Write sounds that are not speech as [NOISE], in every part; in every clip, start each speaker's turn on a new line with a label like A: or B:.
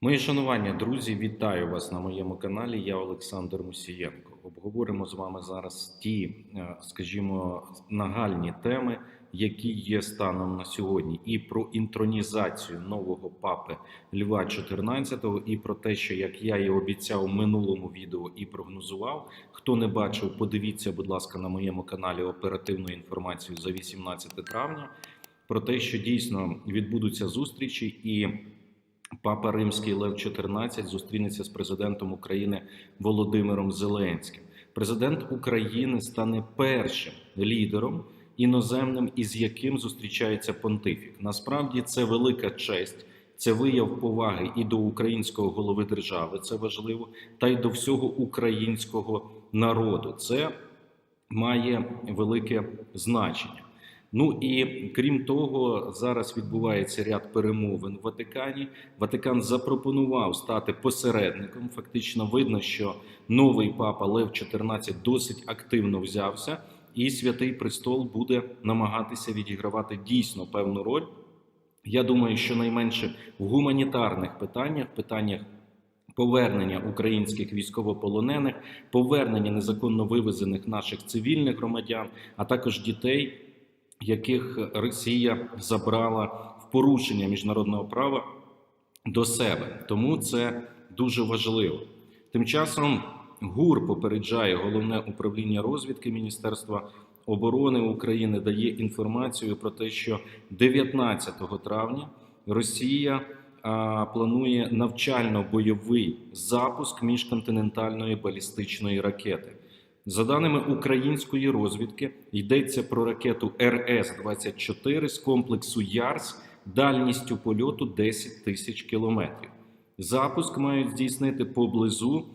A: Мої шанування, друзі, вітаю вас на моєму каналі. Я Олександр Мусієнко. Обговоримо з вами зараз ті, е, скажімо, нагальні теми, які є станом на сьогодні, і про інтронізацію нового папи Льва XIV, і про те, що як я і обіцяв у минулому відео і прогнозував. Хто не бачив, подивіться, будь ласка, на моєму каналі оперативну інформацію за 18 травня про те, що дійсно відбудуться зустрічі і. Папа Римський Лев XIV зустрінеться з президентом України Володимиром Зеленським. Президент України стане першим лідером іноземним, із яким зустрічається понтифік. Насправді це велика честь, це вияв поваги і до українського голови держави. Це важливо, та й до всього українського народу. Це має велике значення. Ну і крім того, зараз відбувається ряд перемовин в Ватикані. Ватикан запропонував стати посередником. Фактично, видно, що новий папа Лев XIV досить активно взявся, і святий престол буде намагатися відігравати дійсно певну роль. Я думаю, що найменше в гуманітарних питаннях, питаннях. Повернення українських військовополонених, повернення незаконно вивезених наших цивільних громадян, а також дітей, яких Росія забрала в порушення міжнародного права до себе. Тому це дуже важливо. Тим часом ГУР попереджає головне управління розвідки Міністерства оборони України дає інформацію про те, що 19 травня Росія а, планує навчально-бойовий запуск міжконтинентальної балістичної ракети. За даними української розвідки, йдеться про ракету РС-24 з комплексу ЯРС дальністю польоту 10 тисяч кілометрів. Запуск мають здійснити поблизу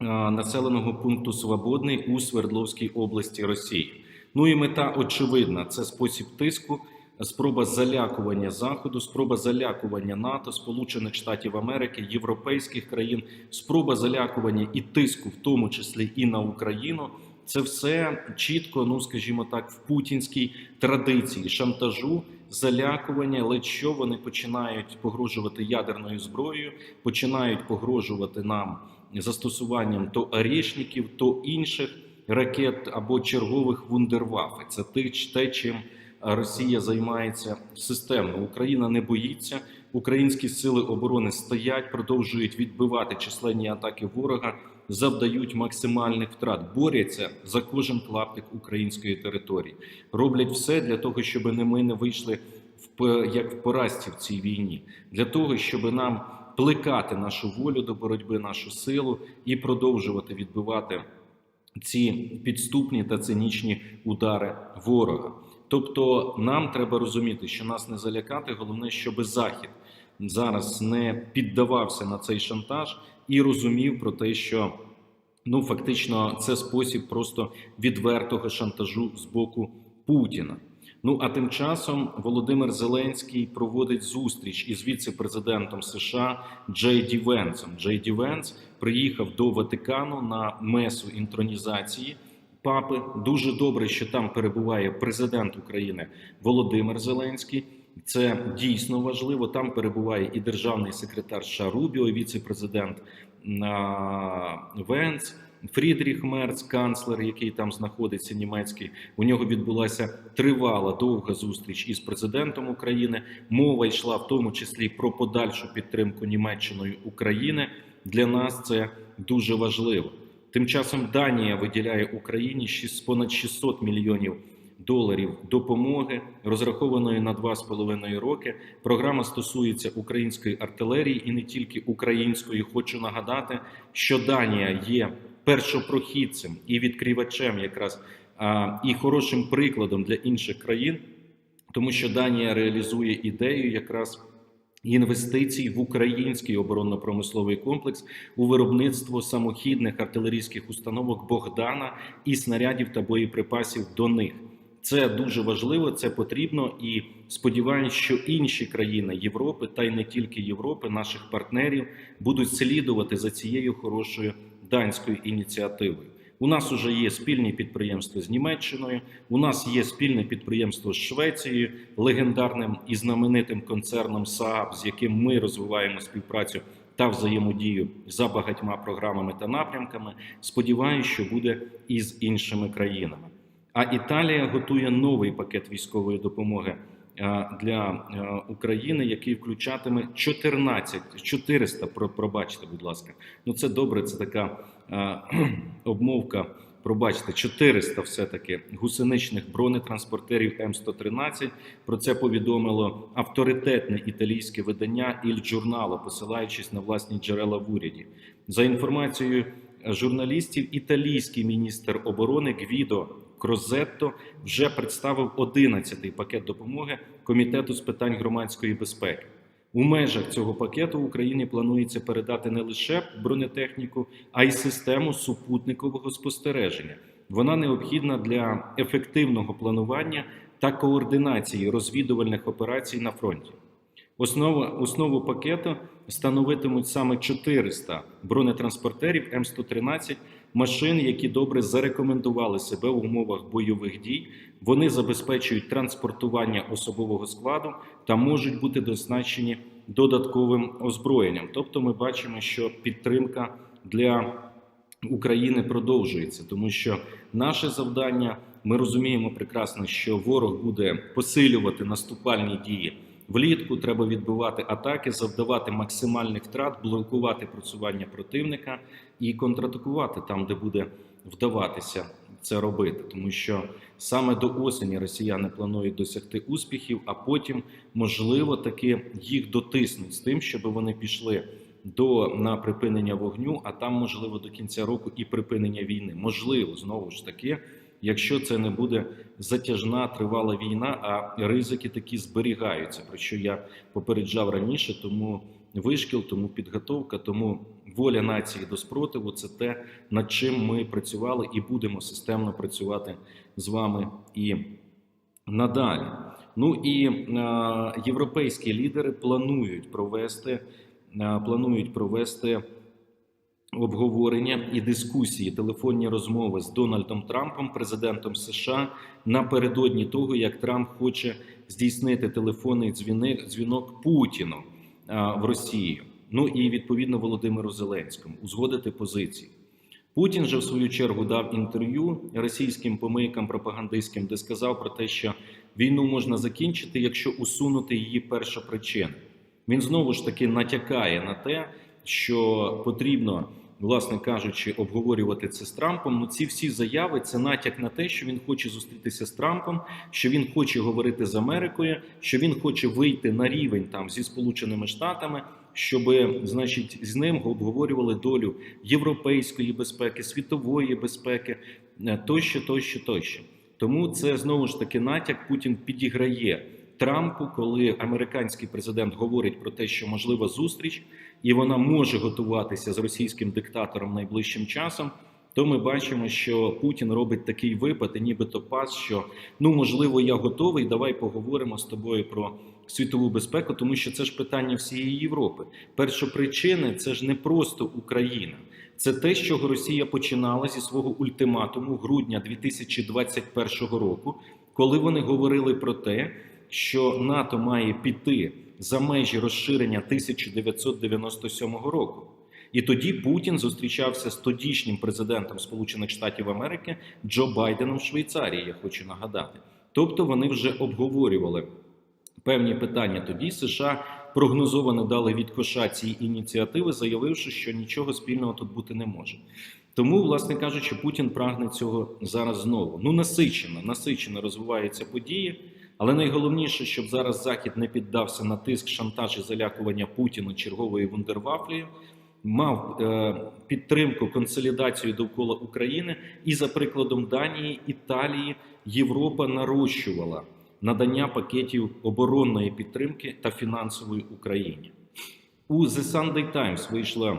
A: населеного пункту Свободний у Свердловській області Росії. Ну і мета очевидна: це спосіб тиску, спроба залякування Заходу, спроба залякування НАТО, Сполучених Штатів Америки, європейських країн, спроба залякування і тиску, в тому числі і на Україну. Це все чітко, ну скажімо так, в путінській традиції шантажу, залякування, ледь що вони починають погрожувати ядерною зброєю, починають погрожувати нам застосуванням то арішників, то інших ракет або чергових вундервафи. Це те, чим Росія займається системно. Україна не боїться. Українські сили оборони стоять, продовжують відбивати численні атаки ворога, завдають максимальних втрат, борються за кожен клаптик української території, роблять все для того, щоб не ми не вийшли в як в поразці в цій війні, для того, щоб нам плекати нашу волю до боротьби, нашу силу і продовжувати відбивати ці підступні та цинічні удари ворога. Тобто нам треба розуміти, що нас не залякати. Головне, щоб захід зараз не піддавався на цей шантаж і розумів про те, що ну фактично це спосіб просто відвертого шантажу з боку Путіна. Ну а тим часом Володимир Зеленський проводить зустріч із віце-президентом США Джей Ді Венсом. Джей Ді Венс приїхав до Ватикану на месу інтронізації папи. Дуже добре, що там перебуває президент України Володимир Зеленський. Це дійсно важливо. Там перебуває і державний секретар США Рубіо, і віце-президент Венц. Фрідріх Мерц, канцлер, який там знаходиться, німецький, у нього відбулася тривала довга зустріч із президентом України. Мова йшла в тому числі про подальшу підтримку Німеччиною України. Для нас це дуже важливо. Тим часом Данія виділяє Україні понад 600 мільйонів доларів допомоги, розрахованої на 2,5 роки. Програма стосується української артилерії і не тільки української. Хочу нагадати, що Данія є першопрохідцем і відкривачем, якраз і хорошим прикладом для інших країн, тому що Данія реалізує ідею якраз. Інвестицій в український оборонно-промисловий комплекс у виробництво самохідних артилерійських установок Богдана і снарядів та боєприпасів до них. Це дуже важливо, це потрібно, і сподіваюся, що інші країни Європи, та й не тільки Європи, наших партнерів будуть слідувати за цією хорошою данською ініціативою. У нас вже є спільні підприємства з Німеччиною. У нас є спільне підприємство з Швецією, легендарним і знаменитим концерном Saab, з яким ми розвиваємо співпрацю та взаємодію за багатьма програмами та напрямками. Сподіваюся, що буде і з іншими країнами. А Італія готує новий пакет військової допомоги для е, України, який включатиме 14, 400, пробачте, будь ласка. Ну це добре, це така е, [CLEARS THROAT] обмовка. Пробачте, 400 все-таки гусеничних бронетранспортерів М113. Про це повідомило авторитетне італійське видання «Іль Джурнало», посилаючись на власні джерела в уряді. За інформацією журналістів, італійський міністр оборони Гвідо Крозетто вже представив 11-й пакет допомоги Комітету з питань громадської безпеки. У межах цього пакету Україні планується передати не лише бронетехніку, а й систему супутникового спостереження. Вона необхідна для ефективного планування та координації розвідувальних операцій на фронті. Основа, основу пакету становитимуть саме 400 бронетранспортерів М113, машин, які добре зарекомендували себе в умовах бойових дій. Вони забезпечують транспортування особового складу та можуть бути доснащені додатковим озброєнням. Тобто, ми бачимо, що підтримка для України продовжується, тому що наше завдання ми розуміємо прекрасно, що ворог буде посилювати наступальні дії. Влітку треба відбивати атаки, завдавати максимальних втрат, блокувати просування противника і контратакувати там, де буде вдаватися це робити, тому що саме до осені росіяни планують досягти успіхів, а потім можливо таки їх дотиснуть з тим, щоб вони пішли до на припинення вогню, а там можливо до кінця року і припинення війни. Можливо, знову ж таки, якщо це не буде затяжна тривала війна, а ризики такі зберігаються. Про що я попереджав раніше, тому вишкіл, тому підготовка, тому воля нації до спротиву це те, над чим ми працювали і будемо системно працювати з вами і надалі. Ну і е, європейські лідери планують провести, е, планують провести обговорення і дискусії, телефонні розмови з Дональдом Трампом, президентом США, напередодні того, як Трамп хоче здійснити телефонний дзвіник, дзвінок Путіну а, в Росію. Ну і відповідно Володимиру Зеленському узгодити позиції. Путін же в свою чергу дав інтерв'ю російським помийкам пропагандистським, де сказав про те, що війну можна закінчити, якщо усунути її першопричини. Він знову ж таки натякає на те, що потрібно, власне кажучи, обговорювати це з Трампом. Ну ці всі заяви це натяк на те, що він хоче зустрітися з Трампом, що він хоче говорити з Америкою, що він хоче вийти на рівень там зі Сполученими Штатами, щоб, значить, з ним обговорювали долю європейської безпеки, світової безпеки, е, тощо, тощо, тощо. Тому це знову ж таки натяк Путін підіграє. Трампу, коли американський президент говорить про те, що можлива зустріч, і вона може готуватися з російським диктатором найближчим часом, то ми бачимо, що Путін робить такий випад, і нібито пас, що ну можливо я готовий. Давай поговоримо з тобою про світову безпеку, тому що це ж питання всієї Європи. Першопричини це ж не просто Україна. Це те, з чого Росія починала зі свого ультиматуму грудня 2021 року, коли вони говорили про те, що НАТО має піти за межі розширення 1997 року. І тоді Путін зустрічався з тодішнім президентом Сполучених Штатів Америки Джо Байденом в Швейцарії. Я хочу нагадати. Тобто вони вже обговорювали певні питання. Тоді США прогнозовано дали від коша ці ініціативи, заявивши, що нічого спільного тут бути не може. Тому, власне кажучи, Путін прагне цього зараз знову. Ну насичено, насичено розвиваються події. Але найголовніше, щоб зараз Захід не піддався на тиск, шантаж і залякування Путіна черговою вундервафлею, мав е, підтримку консолідацію довкола України, і за прикладом Данії, Італії, Європа нарощувала надання пакетів оборонної підтримки та фінансової Україні. У The Sunday Times вийшла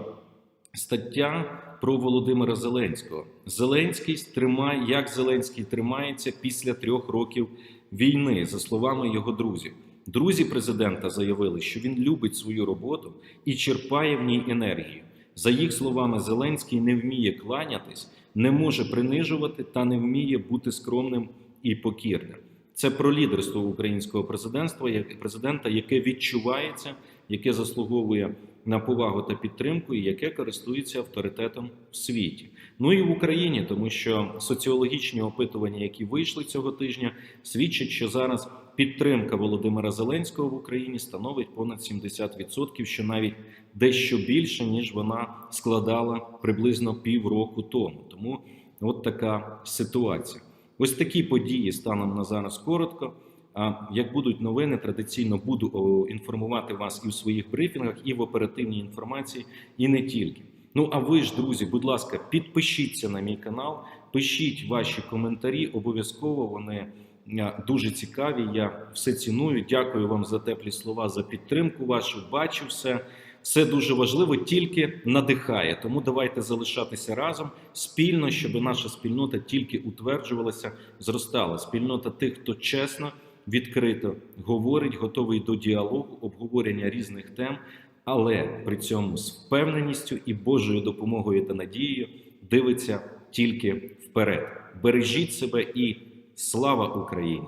A: стаття про Володимира Зеленського. Зеленський тримає, як Зеленський тримається після трьох років війни, за словами його друзів. Друзі президента заявили, що він любить свою роботу і черпає в ній енергію. За їх словами, Зеленський не вміє кланятись, не може принижувати та не вміє бути скромним і покірним. Це про лідерство українського президентства, як президента, яке відчувається, яке заслуговує на повагу та підтримку, і яке користується авторитетом в світі. Ну і в Україні, тому що соціологічні опитування, які вийшли цього тижня, свідчать, що зараз підтримка Володимира Зеленського в Україні становить понад 70%, що навіть дещо більше ніж вона складала приблизно півроку тому. Тому от така ситуація. Ось такі події станом на зараз коротко. А як будуть новини, традиційно буду інформувати вас і в своїх брифінгах, і в оперативній інформації, і не тільки. Ну а ви ж, друзі, будь ласка, підпишіться на мій канал, пишіть ваші коментарі. Обов'язково вони е, дуже цікаві. Я все ціную. Дякую вам за теплі слова, за підтримку вашу. Бачу все. Все дуже важливо, тільки надихає. Тому давайте залишатися разом спільно, щоб наша спільнота тільки утверджувалася, зростала. Спільнота тих, хто чесно, відкрито говорить, готовий до діалогу, обговорення різних тем, але при цьому з впевненістю і Божою допомогою та надією дивиться тільки вперед. Бережіть себе і слава Україні!